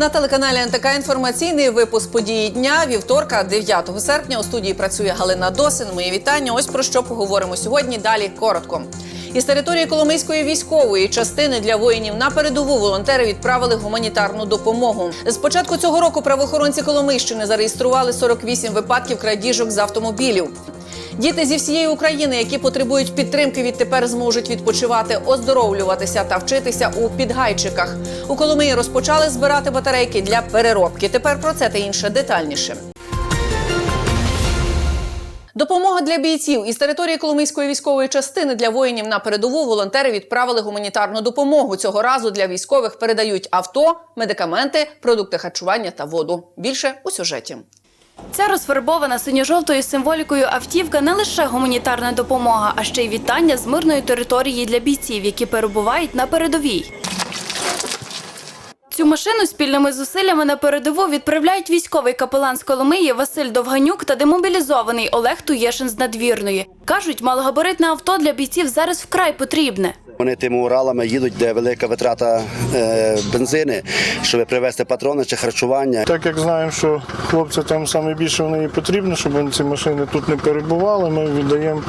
На телеканалі НТК інформаційний випуск події дня вівторка, 9 серпня. У студії працює Галина Досин. Мої вітання. Ось про що поговоримо сьогодні. Далі коротко. Із території Коломийської військової частини для воїнів на передову волонтери відправили гуманітарну допомогу. З початку цього року правоохоронці Коломийщини зареєстрували 48 випадків крадіжок з автомобілів. Діти зі всієї України, які потребують підтримки, відтепер зможуть відпочивати, оздоровлюватися та вчитися у підгайчиках. У Коломиї розпочали збирати батарейки для переробки. Тепер про це та інше детальніше. Допомога для бійців із території Коломийської військової частини для воїнів на передову волонтери відправили гуманітарну допомогу. Цього разу для військових передають авто, медикаменти, продукти харчування та воду. Більше у сюжеті. Ця розфарбована синьо-жовтою символікою автівка не лише гуманітарна допомога, а ще й вітання з мирної території для бійців, які перебувають на передовій. Цю машину спільними зусиллями на передову відправляють військовий капелан з Коломиї Василь Довганюк та демобілізований Олег Туєшин з надвірної. Кажуть, малогабаритне авто для бійців зараз вкрай потрібне. Вони тими Уралами їдуть, де велика витрата е, бензини, щоб привезти патрони чи харчування. Так як знаємо, що хлопці там саме більше вони потрібно, щоб ці машини тут не перебували, ми віддаємо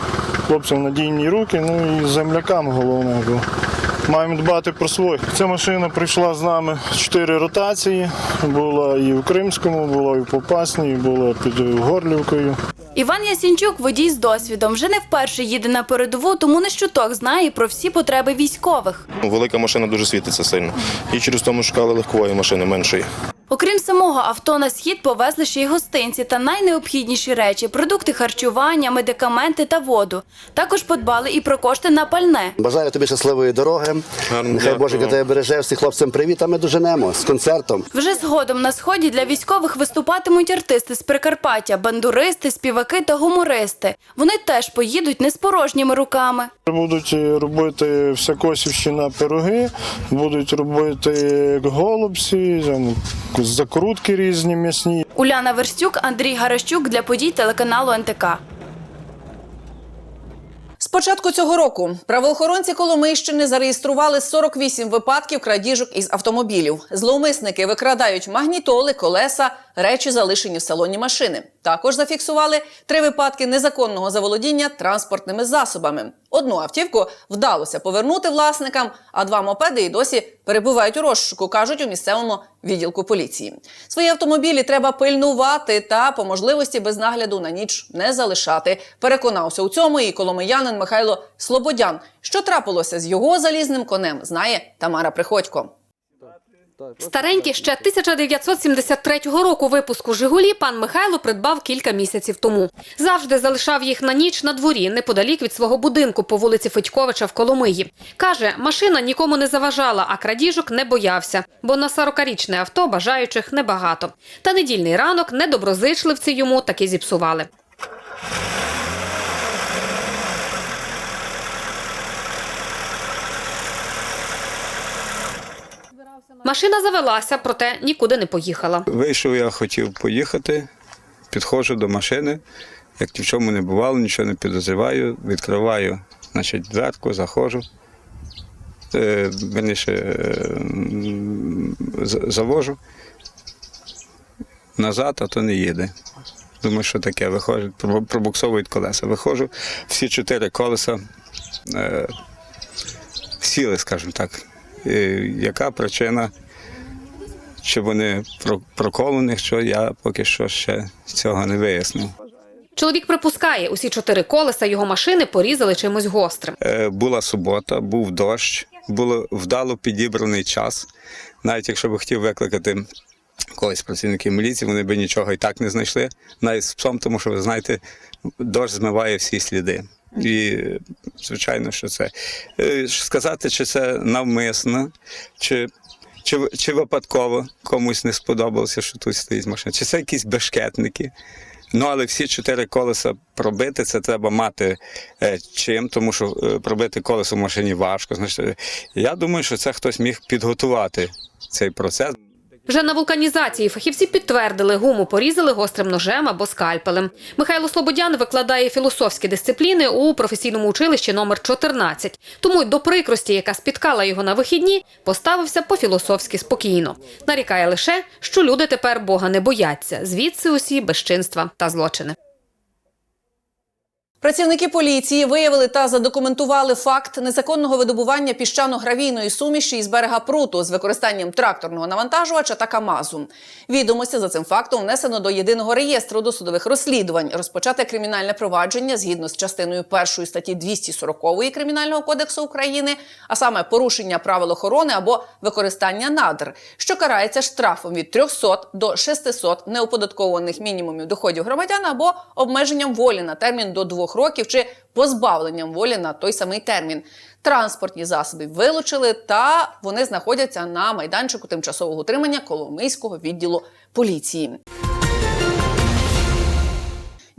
хлопцям надійні руки, ну і землякам головне. Маємо дбати про своїх. Ця машина прийшла з нами чотири ротації. Була і в Кримському, була і в Попасній, була під Горлівкою. Іван Ясінчук, водій з досвідом, вже не вперше їде на передову, тому не щуток знає про всі потреби військових. Велика машина дуже світиться сильно. І через тому шукали легкової машини меншої. Окрім самого авто на схід повезли ще й гостинці та найнеобхідніші речі продукти харчування, медикаменти та воду. Також подбали і про кошти на пальне. Бажаю тобі щасливої дороги. Гарно, Нехай Божик тебе береже всіх хлопцям привіт, а ми доженемо з концертом. Вже згодом на сході для військових виступатимуть артисти з Прикарпаття, бандуристи, співаки та гумористи. Вони теж поїдуть не з порожніми руками. Будуть робити всякосівщина пироги, будуть робити голубці, закрутки різні м'ясні. Уляна Верстюк, Андрій Гаращук для подій телеканалу НТК. З початку цього року правоохоронці Коломийщини зареєстрували 48 випадків крадіжок із автомобілів. Зловмисники викрадають магнітоли, колеса, речі, залишені в салоні машини. Також зафіксували три випадки незаконного заволодіння транспортними засобами. Одну автівку вдалося повернути власникам, а два мопеди і досі перебувають у розшуку, кажуть у місцевому відділку поліції. Свої автомобілі треба пильнувати та по можливості без нагляду на ніч не залишати. Переконався у цьому і коломиянин Михайло Слободян. Що трапилося з його залізним конем, знає Тамара Приходько. Старенькі ще 1973 року випуску Жигулі пан Михайло придбав кілька місяців тому. Завжди залишав їх на ніч на дворі, неподалік від свого будинку по вулиці Федьковича в Коломиї. Каже, машина нікому не заважала, а крадіжок не боявся, бо на 40-річне авто бажаючих небагато. Та недільний ранок недоброзичливці йому таки зіпсували. Машина завелася, проте нікуди не поїхала. Вийшов, я хотів поїхати, підходжу до машини, як ні в чому не бувало, нічого не підозріваю, відкриваю значить, дверку, заходжу. Е, верніше, е, м, з- завожу назад, а то не їде. Думаю, що таке, пробу- пробуксовують колеса. Виходжу, всі чотири колеса е, сіли, скажімо так. Е, яка причина? Чи вони про- проколені, що я поки що ще цього не вияснив. Чоловік припускає, усі чотири колеса його машини порізали чимось гострим. Е, була субота, був дощ, було вдало підібраний час. Навіть якщо б хотів викликати колись працівників міліції, вони б нічого і так не знайшли. Навіть з псом, тому що ви знаєте, дощ змиває всі сліди. І звичайно, що це Е, сказати, чи це навмисно, чи, чи, чи випадково комусь не сподобалося, що тут стоїть машина, чи це якісь бешкетники. Ну, але всі чотири колеса пробити, це треба мати е, чим, тому що е, пробити колесо в машині важко. Значить, я думаю, що це хтось міг підготувати цей процес. Вже на вулканізації фахівці підтвердили, гуму порізали гострим ножем або скальпелем. Михайло Слободян викладає філософські дисципліни у професійному училищі номер 14. Тому й до прикрості, яка спіткала його на вихідні, поставився по-філософськи спокійно. Нарікає лише, що люди тепер Бога не бояться. Звідси усі безчинства та злочини. Працівники поліції виявили та задокументували факт незаконного видобування піщано-гравійної суміші із берега пруту з використанням тракторного навантажувача та КАМАЗу. Відомості за цим фактом внесено до єдиного реєстру досудових розслідувань. Розпочате кримінальне провадження згідно з частиною першої статті 240 кримінального кодексу України, а саме порушення правил охорони або використання надр, що карається штрафом від 300 до 600 неоподаткованих мінімумів доходів громадян або обмеженням волі на термін до двох років чи позбавленням волі на той самий термін. Транспортні засоби вилучили, та вони знаходяться на майданчику тимчасового утримання Коломийського відділу поліції.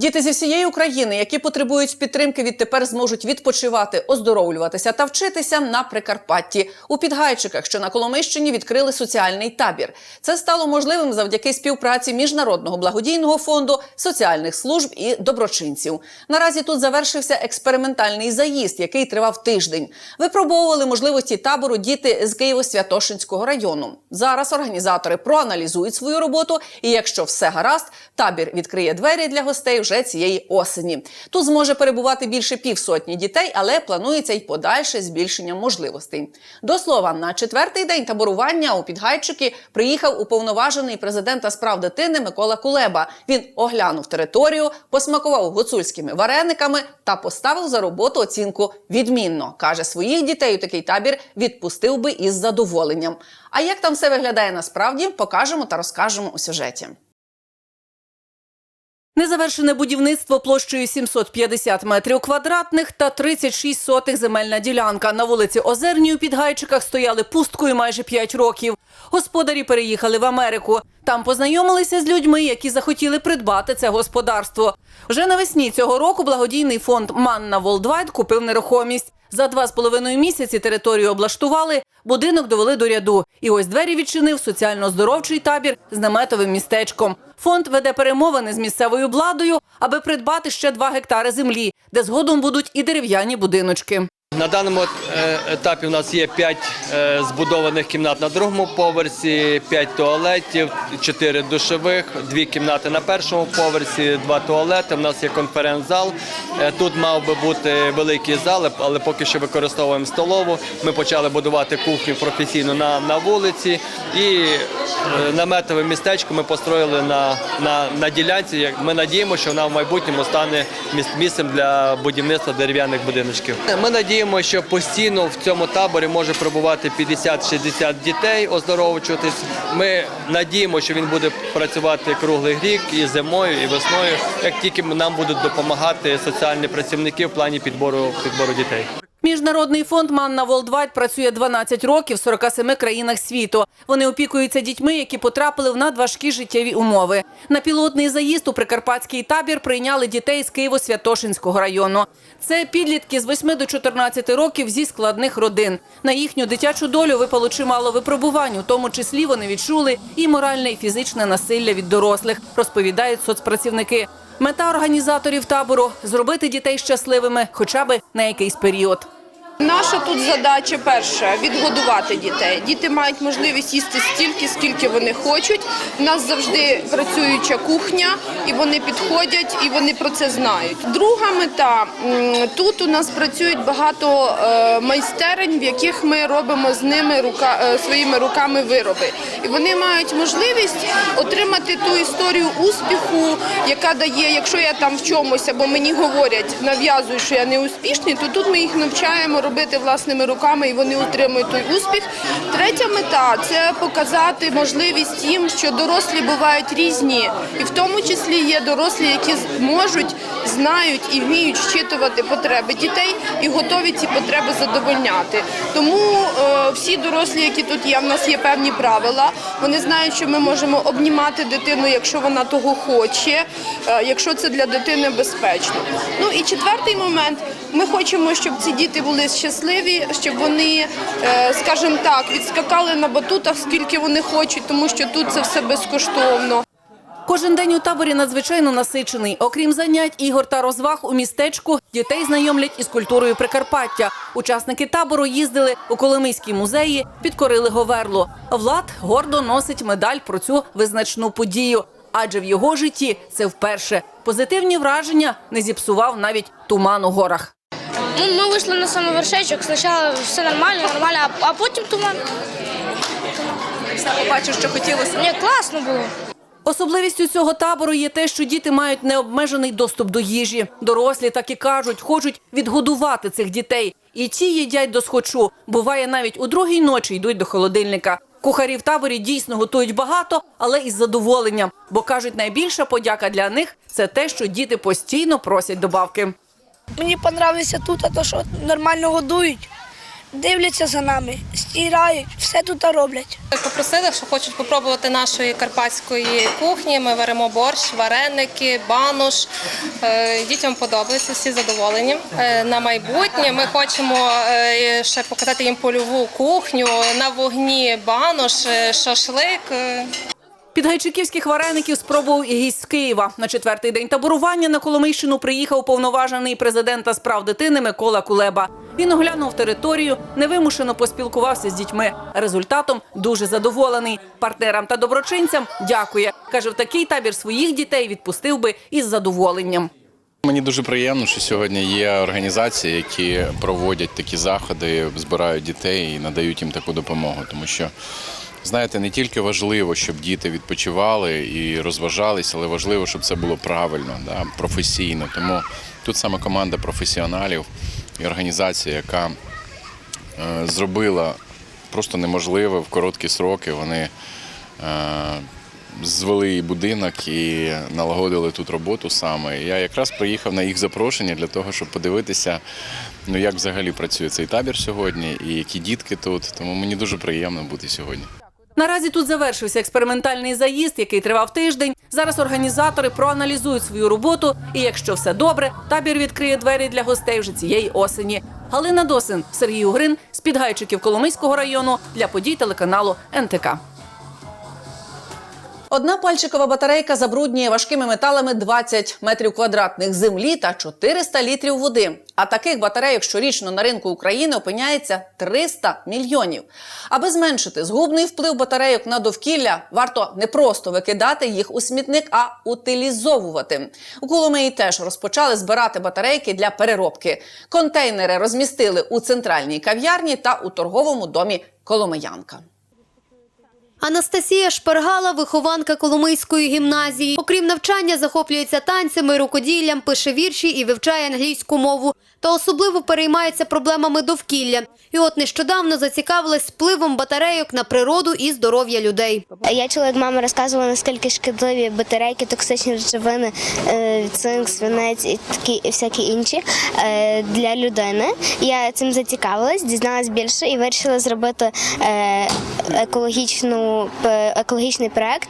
Діти зі всієї України, які потребують підтримки, відтепер зможуть відпочивати, оздоровлюватися та вчитися на Прикарпатті. У Підгайчиках, що на Коломийщині, відкрили соціальний табір. Це стало можливим завдяки співпраці міжнародного благодійного фонду, соціальних служб і доброчинців. Наразі тут завершився експериментальний заїзд, який тривав тиждень. Випробовували можливості табору діти з Києво-Святошинського району. Зараз організатори проаналізують свою роботу, і якщо все гаразд, табір відкриє двері для гостей вже цієї осені. Тут зможе перебувати більше півсотні дітей, але планується й подальше збільшення можливостей. До слова, на четвертий день таборування у Підгайчики приїхав уповноважений президента справ дитини Микола Кулеба. Він оглянув територію, посмакував гуцульськими варениками та поставив за роботу оцінку відмінно. каже, своїх дітей у такий табір відпустив би із задоволенням. А як там все виглядає насправді, покажемо та розкажемо у сюжеті. Незавершене будівництво площею 750 метрів квадратних та 36 сотих земельна ділянка. На вулиці Озерній у Підгайчиках стояли пусткою майже 5 років. Господарі переїхали в Америку. Там познайомилися з людьми, які захотіли придбати це господарство. Вже навесні цього року благодійний фонд Манна Волдвайд купив нерухомість. За два з половиною місяці територію облаштували, будинок довели до ряду. І ось двері відчинив соціально-здоровчий табір з наметовим містечком. Фонд веде перемовини з місцевою владою, аби придбати ще два гектари землі, де згодом будуть і дерев'яні будиночки. На даному е, етапі у нас є 5 збудованих кімнат на другому поверсі, 5 туалетів, 4 душових, 2 кімнати на першому поверсі, 2 туалети. У нас є конференц-зал. Е, Тут мав би бути великий зал, але поки що використовуємо столову. Ми почали будувати кухню професійно на, на вулиці і е, наметове містечко ми построїли на, на, на ділянці. Ми надіємося, що вона в майбутньому стане місцем для будівництва дерев'яних будиночків. Ми надіємося, що постійно в цьому таборі може пробувати 50-60 дітей, оздоровчуватись. Ми надіємося, що він буде працювати круглий рік і зимою, і весною, як тільки нам будуть допомагати соціальні працівники в плані підбору підбору дітей. Міжнародний фонд Манна Волдвайд працює 12 років в 47 країнах світу. Вони опікуються дітьми, які потрапили в надважкі життєві умови. На пілотний заїзд у прикарпатський табір прийняли дітей з Києво-Святошинського району. Це підлітки з 8 до 14 років зі складних родин. На їхню дитячу долю випало чимало випробувань, у тому числі вони відчули і моральне, і фізичне насилля від дорослих, розповідають соцпрацівники. Мета організаторів табору зробити дітей щасливими, хоча б на якийсь період. Наша тут задача перша відгодувати дітей. Діти мають можливість їсти стільки, скільки вони хочуть. У нас завжди працююча кухня, і вони підходять, і вони про це знають. Друга мета тут у нас працюють багато е, майстерень, в яких ми робимо з ними рука е, своїми руками вироби. І вони мають можливість отримати ту історію успіху, яка дає, якщо я там в чомусь або мені говорять, нав'язують, що я не успішний, то тут ми їх навчаємо робити власними руками, і вони отримують той успіх. Третя мета це показати можливість їм, що дорослі бувають різні, і в тому числі є дорослі, які можуть знають і вміють щитувати потреби дітей і готові ці потреби задовольняти. Тому е, всі дорослі, які тут є, в нас є певні правила. Вони знають, що ми можемо обнімати дитину, якщо вона того хоче, е, якщо це для дитини безпечно. Ну і четвертий момент. Ми хочемо, щоб ці діти були щасливі, щоб вони, е, скажімо так, відскакали на батутах, скільки вони хочуть, тому що тут це все безкоштовно. Кожен день у таборі надзвичайно насичений. Окрім занять, ігор та розваг у містечку дітей знайомлять із культурою Прикарпаття. Учасники табору їздили у Коломийські музеї, підкорили Говерлу. Влад гордо носить медаль про цю визначну подію. Адже в його житті це вперше. Позитивні враження не зіпсував навіть туман у горах. Ну, ми вийшли на самий вершечок, спочатку все нормально, нормально, а, а потім туман. Все побачив, що хотілося. Ні, класно було. Особливістю цього табору є те, що діти мають необмежений доступ до їжі. Дорослі так і кажуть, хочуть відгодувати цих дітей. І ті їдять до схочу. Буває, навіть у другій ночі йдуть до холодильника. Кухарі в таборі дійсно готують багато, але із задоволенням. Бо кажуть, найбільша подяка для них це те, що діти постійно просять добавки. Мені подобається тут, то що нормально годують, дивляться за нами, стирають, все тут роблять. Попросили, що хочуть спробувати нашої карпатської кухні. Ми варимо борщ, вареники, бануш. Е, Дітям подобається, всі задоволені. Е, На майбутнє ми хочемо е, ще показати їм польову кухню на вогні бануш, шашлик. Під гайчиківських вареників спробував і гість з Києва. На четвертий день таборування на Коломийщину приїхав повноважений президента справ дитини Микола Кулеба. Він оглянув територію, невимушено поспілкувався з дітьми. Результатом дуже задоволений. Партнерам та доброчинцям дякує. Каже, в такий табір своїх дітей відпустив би із задоволенням. Мені дуже приємно, що сьогодні є організації, які проводять такі заходи, збирають дітей і надають їм таку допомогу. Тому що, знаєте, не тільки важливо, щоб діти відпочивали і розважались, але важливо, щоб це було правильно, да, професійно. Тому тут саме команда професіоналів і організація, яка е, зробила просто неможливе в короткі сроки. Вони е, звели і будинок і налагодили тут роботу саме. Я якраз приїхав на їх запрошення для того, щоб подивитися, ну як взагалі працює цей табір сьогодні і які дітки тут. Тому мені дуже приємно бути сьогодні. Наразі тут завершився експериментальний заїзд, який тривав тиждень. Зараз організатори проаналізують свою роботу, і якщо все добре, табір відкриє двері для гостей вже цієї осені. Галина Досин, Сергій Угрин з Підгайчиків Коломийського району для подій телеканалу НТК. Одна пальчикова батарейка забруднює важкими металами 20 метрів квадратних землі та 400 літрів води. А таких батарейок щорічно на ринку України опиняється 300 мільйонів. Аби зменшити згубний вплив батарейок на довкілля, варто не просто викидати їх у смітник, а утилізовувати. У Коломиї теж розпочали збирати батарейки для переробки. Контейнери розмістили у центральній кав'ярні та у торговому домі Коломиянка. Анастасія Шпаргала, вихованка Коломийської гімназії. Окрім навчання, захоплюється танцями, рукоділлям, пише вірші і вивчає англійську мову. Та особливо переймається проблемами довкілля. І от нещодавно зацікавилась впливом батарейок на природу і здоров'я людей. Я чула, як мама розказувала, наскільки шкідливі батарейки, токсичні речовини, е, цинк, свинець і такі і всякі інші е, для людини. Я цим зацікавилась, дізналась більше і вирішила зробити е, екологічну п- екологічний проект,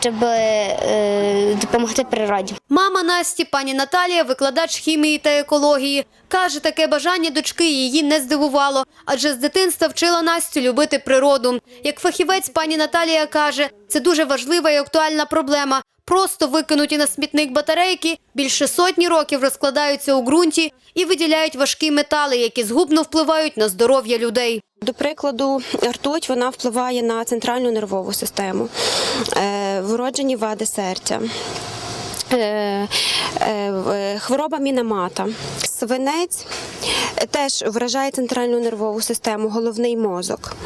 щоб е, допомогти природі. Мама Насті, пані Наталія, викладач хімії та екології. Каже, таке бажання дочки її не здивувало, адже з дитинства вчила Настю любити природу. Як фахівець, пані Наталія каже, це дуже важлива і актуальна проблема. Просто викинуті на смітник батарейки більше сотні років розкладаються у ґрунті і виділяють важкі метали, які згубно впливають на здоров'я людей. До прикладу, ртуть вона впливає на центральну нервову систему, е, вроджені вади серця. Е, е, в- Хвороба мінамата. Свинець теж вражає центральну нервову систему, головний мозок,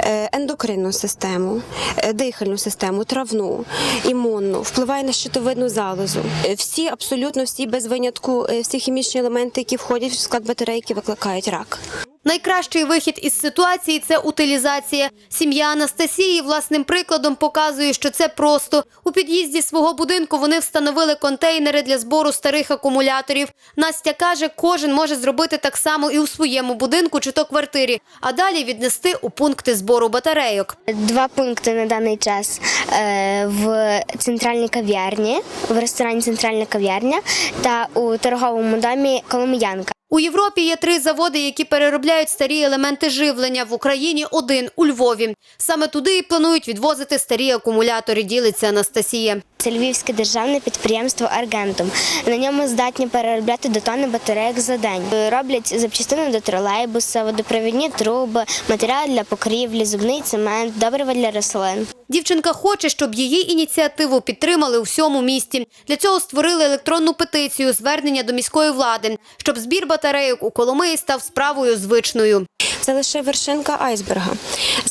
е, ендокринну систему, е, дихальну систему, травну, імунну, впливає на щитовидну залозу. Е, Всі, абсолютно всі без винятку, е, всі хімічні елементи, які входять в склад батарейки, викликають рак. Найкращий вихід із ситуації це утилізація. Сім'я Анастасії власним прикладом показує, що це просто. У під'їзді свого будинку вони встановили контейнери для збору старих акумуляторів. Настя каже, кожен може зробити так само і у своєму будинку чи то квартирі, а далі віднести у пункти збору батарейок. Два пункти на даний час е, в центральній кав'ярні, в ресторані Центральна кав'ярня та у торговому домі Коломиянка. У Європі є три заводи, які переробляють старі елементи живлення. В Україні один у Львові. Саме туди і планують відвозити старі акумулятори. Ділиться Анастасія. Це львівське державне підприємство Аргентум. На ньому здатні переробляти до тонни батарейок за день. Роблять запчастини до тролейбуса, водопровідні труби, матеріали для покрівлі, зубний цемент, добрива для рослин. Дівчинка хоче, щоб її ініціативу підтримали у всьому місті. Для цього створили електронну петицію звернення до міської влади, щоб збір батарейок у Коломиї став справою звичною. Це лише вершинка айсберга.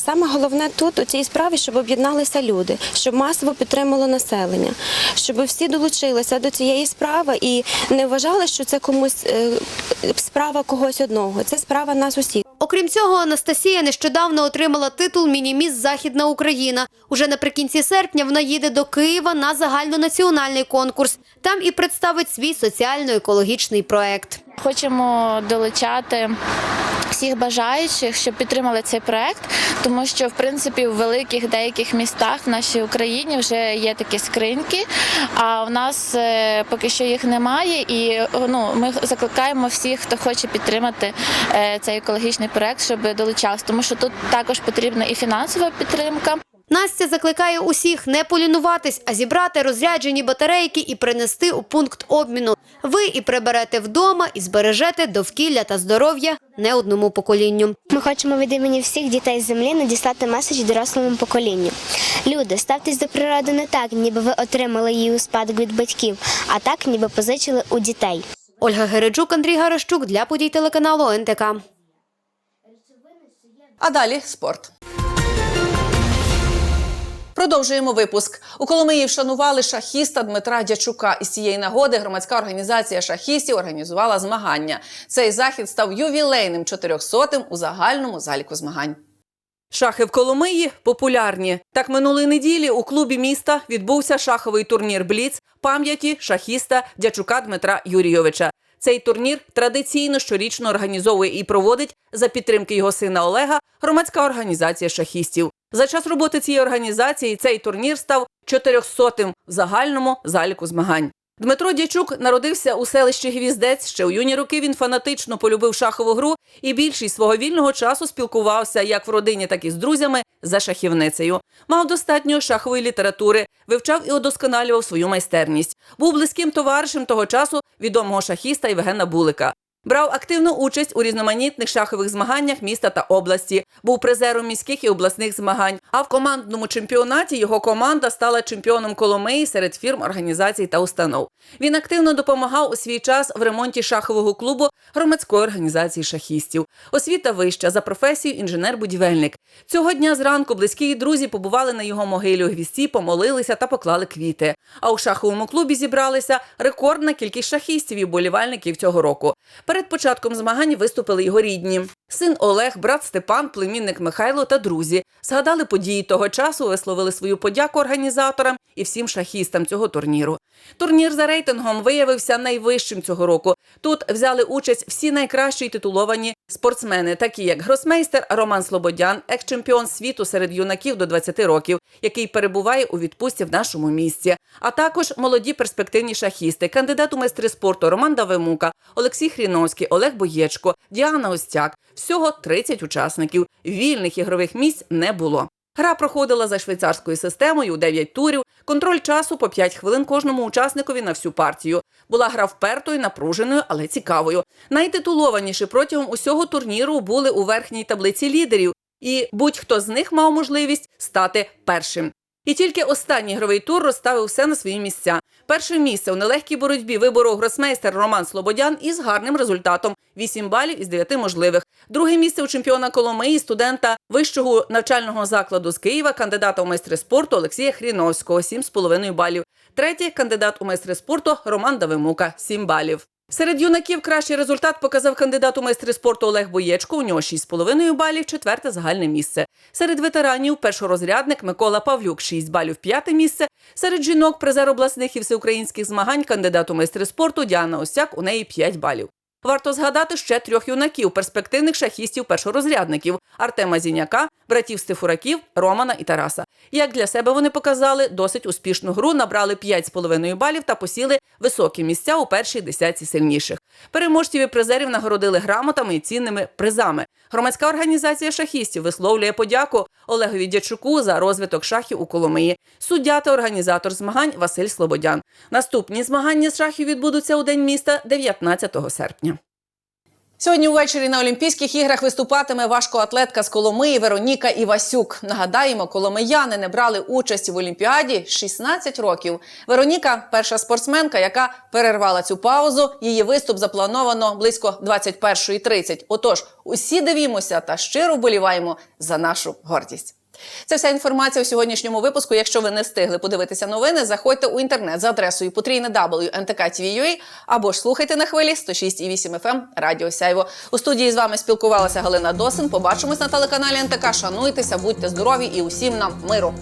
Саме головне тут у цій справі, щоб об'єдналися люди, щоб масово підтримало населення, щоб всі долучилися до цієї справи і не вважали, що це комусь е, справа когось одного. Це справа нас усіх. Окрім цього, Анастасія нещодавно отримала титул Мініміс Західна Україна. Уже наприкінці серпня вона їде до Києва на загальнонаціональний конкурс. Там і представить свій соціально-екологічний проект. Хочемо долучати всіх бажаючих, щоб підтримали цей проект, тому що в принципі в великих деяких містах в нашій Україні вже є такі скриньки, а в нас е, поки що їх немає. І ну ми закликаємо всіх, хто хоче підтримати е, цей екологічний проект, щоб долучався, тому що тут також потрібна і фінансова підтримка. Настя закликає усіх не полінуватись, а зібрати розряджені батарейки і принести у пункт обміну. Ви і приберете вдома, і збережете довкілля та здоров'я не одному поколінню. Ми хочемо від імені всіх дітей землі надіслати меседж дорослому поколінню. Люди, ставтесь до природи не так, ніби ви отримали її у спадок від батьків, а так, ніби позичили у дітей. Ольга Гереджук, Андрій Гарощук для подій телеканалу НТК. А далі спорт. Продовжуємо випуск. У Коломиї вшанували шахіста Дмитра Дячука. Із цієї нагоди громадська організація шахістів організувала змагання. Цей захід став ювілейним 400-тим у загальному заліку змагань. Шахи в Коломиї популярні. Так минулої неділі у клубі міста відбувся шаховий турнір Бліц пам'яті шахіста Дячука Дмитра Юрійовича. Цей турнір традиційно щорічно організовує і проводить за підтримки його сина Олега громадська організація шахістів. За час роботи цієї організації цей турнір став 400-тим в загальному заліку змагань. Дмитро Дячук народився у селищі Гвіздець. Ще у юні роки він фанатично полюбив шахову гру і більшість свого вільного часу спілкувався як в родині, так і з друзями за шахівницею. Мав достатньо шахової літератури, вивчав і удосконалював свою майстерність. Був близьким товаришем того часу відомого шахіста Євгена Булика. Брав активну участь у різноманітних шахових змаганнях міста та області. Був призером міських і обласних змагань. А в командному чемпіонаті його команда стала чемпіоном Коломиї серед фірм, організацій та установ. Він активно допомагав у свій час в ремонті шахового клубу громадської організації шахістів. Освіта вища за професією інженер-будівельник. Цього дня зранку близькі і друзі побували на його могилі у гвісті, помолилися та поклали квіти. А у шаховому клубі зібралися рекордна кількість шахістів і вболівальників цього року. Перед початком змагань виступили його рідні. Син Олег, брат Степан, племінник Михайло та друзі згадали події того часу, висловили свою подяку організаторам і всім шахістам цього турніру. Турнір за рейтингом виявився найвищим цього року. Тут взяли участь всі найкращі титуловані спортсмени, такі як гросмейстер Роман Слободян, екс-чемпіон світу серед юнаків до 20 років, який перебуває у відпустці в нашому місті, а також молоді перспективні шахісти, кандидат у майстри спорту Роман Давимука, Олексій Хріновський, Олег Боєчко, Діана Остяк. Всього 30 учасників. Вільних ігрових місць не було. Гра проходила за швейцарською системою у 9 турів. Контроль часу по 5 хвилин кожному учасникові на всю партію. Була гра впертою, напруженою, але цікавою. Найтитулованіші протягом усього турніру були у верхній таблиці лідерів, і будь-хто з них мав можливість стати першим. І тільки останній ігровий тур розставив все на свої місця. Перше місце у нелегкій боротьбі виборов гросмейстер Роман Слободян із гарним результатом 8 балів із 9 можливих. Друге місце у чемпіона Коломиї, студента вищого навчального закладу з Києва, кандидата у майстри спорту Олексія Хріновського 7,5 балів. Третє кандидат у майстри спорту Роман Давимука 7 балів. Серед юнаків кращий результат показав кандидат у майстри спорту Олег Боєчко. У нього 6,5 балів, четверте загальне місце. Серед ветеранів першорозрядник Микола Павлюк 6 балів, п'яте місце. Серед жінок призер обласних і всеукраїнських змагань кандидат у майстри спорту Діана Осяк. У неї 5 балів. Варто згадати ще трьох юнаків, перспективних шахістів першорозрядників Артема Зіняка, братів Стефураків, Романа і Тараса. Як для себе вони показали досить успішну гру, набрали 5,5 балів та посіли високі місця у першій десятці сильніших. Переможців і призерів нагородили грамотами і цінними призами. Громадська організація шахістів висловлює подяку Олегові Дячуку за розвиток шахів у Коломиї. Суддя та організатор змагань Василь Слободян. Наступні змагання з шахів відбудуться у день міста 19 серпня. Сьогодні ввечері на Олімпійських іграх виступатиме важкоатлетка з Коломиї Вероніка Івасюк. Нагадаємо, коломияни не брали участі в Олімпіаді 16 років. Вероніка перша спортсменка, яка перервала цю паузу. Її виступ заплановано близько 21.30. Отож, усі дивімося та щиро вболіваємо за нашу гордість. Це вся інформація у сьогоднішньому випуску. Якщо ви не встигли подивитися новини, заходьте у інтернет за адресою потрійнеwntk.tv.ua або ж слухайте на хвилі 106,8 FM Радіо Сяйво. У студії з вами спілкувалася Галина Досин. Побачимось на телеканалі НТК. Шануйтеся, будьте здорові і усім нам миру.